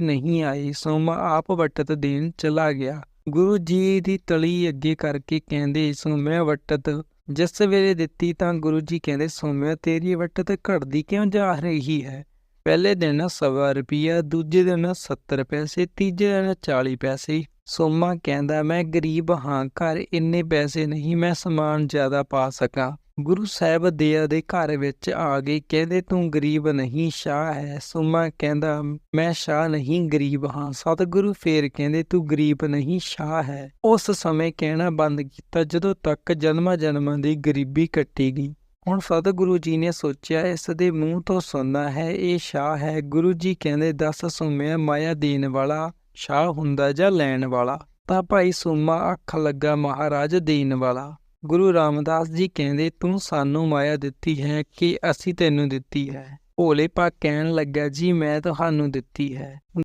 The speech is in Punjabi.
ਨਹੀਂ ਆਈ ਸੋਮਾ ਆਪ ਵਟਤ ਦੇਣ ਚਲਾ ਗਿਆ। ਗੁਰੂ ਜੀ ਦੀ ਤਲੀ ਅੱਗੇ ਕਰਕੇ ਕਹਿੰਦੇ, ਸੋਮਿਆ ਵਟਤ, ਜਿਸ ਵੇਲੇ ਦਿੱਤੀ ਤਾਂ ਗੁਰੂ ਜੀ ਕਹਿੰਦੇ, ਸੋਮਿਆ, ਤੇਰੀ ਵਟਤ ਘਟਦੀ ਕਿਉਂ ਜਾ ਰਹੀ ਹੈ? ਪਹਿਲੇ ਦਿਨ ਸਵਾ ਰੁਪਿਆ ਦੂਜੇ ਦਿਨ 70 ਪੈਸੇ, ਤੀਜੇ ਦਿਨ 40 ਪੈਸੇ। ਸੋਮਾ ਕਹਿੰਦਾ, ਮੈਂ ਗਰੀਬ ਹਾਂ, ਘਰ ਇੰਨੇ ਪੈਸੇ ਨਹੀਂ, ਮੈਂ ਸਮਾਨ ਜ਼ਿਆਦਾ ਪਾ ਸਕਾਂ। ਗੁਰੂ ਸਾਹਿਬ ਦਿਆ ਦੇ ਘਰ ਵਿੱਚ ਆ ਗਏ ਕਹਿੰਦੇ, ਤੂੰ ਗਰੀਬ ਨਹੀਂ ਸ਼ਾਹ ਹੈ। ਸੋਮਾ ਕਹਿੰਦਾ, ਮੈਂ ਸ਼ਾਹ ਨਹੀਂ, ਗਰੀਬ ਹਾਂ। ਸਤਿਗੁਰੂ ਫੇਰ ਕਹਿੰਦੇ, ਤੂੰ ਗਰੀਬ ਨਹੀਂ, ਸ਼ਾਹ ਹੈ। ਉਸ ਸਮੇਂ ਕਹਿਣਾ ਬੰਦ ਕੀਤਾ, ਜਦੋਂ ਤੱਕ ਜਨਮਾਂ ਜਨਮਾਂ ਦੀ ਗਰੀਬੀ ਕੱਟੀ ਗਈ। ਹੁਣ ਸਤਿਗੁਰੂ ਜੀ ਨੇ ਸੋਚਿਆ, ਇਸ ਦੇ ਮੂੰਹ ਤੋਂ ਸੁਣਨਾ ਹੈ, ਇਹ ਸ਼ਾਹ ਹੈ। ਗੁਰੂ ਜੀ ਕਹਿੰਦੇ, ਦੱਸ ਸੁਮਿਆ, ਮਾਇਆ ਦੇਣ ਵਾਲਾ ਸ਼ਾਹ ਹੁੰਦਾ ਜਾਂ ਲੈਣ ਵਾਲਾ? ਤਾਂ ਭਾਈ ਸੂਮਾ ਅੱਖ ਲੱਗਾ, ਮਹਾਰਾਜ ਦੇਣ ਵਾਲਾ। ਗੁਰੂ ਰਾਮਦਾਸ ਜੀ ਕਹਿੰਦੇ, ਤੂੰ ਸਾਨੂੰ ਮਾਇਆ ਦਿੱਤੀ ਹੈ ਕਿ ਅਸੀਂ ਤੈਨੂੰ ਦਿੱਤੀ ਹੈ। ਭੋਲੇ ਭਾ ਕਹਿਣ ਲੱਗਾ, ਜੀ, ਮੈਂ ਤੁਹਾਨੂੰ ਦਿੱਤੀ ਹੈ।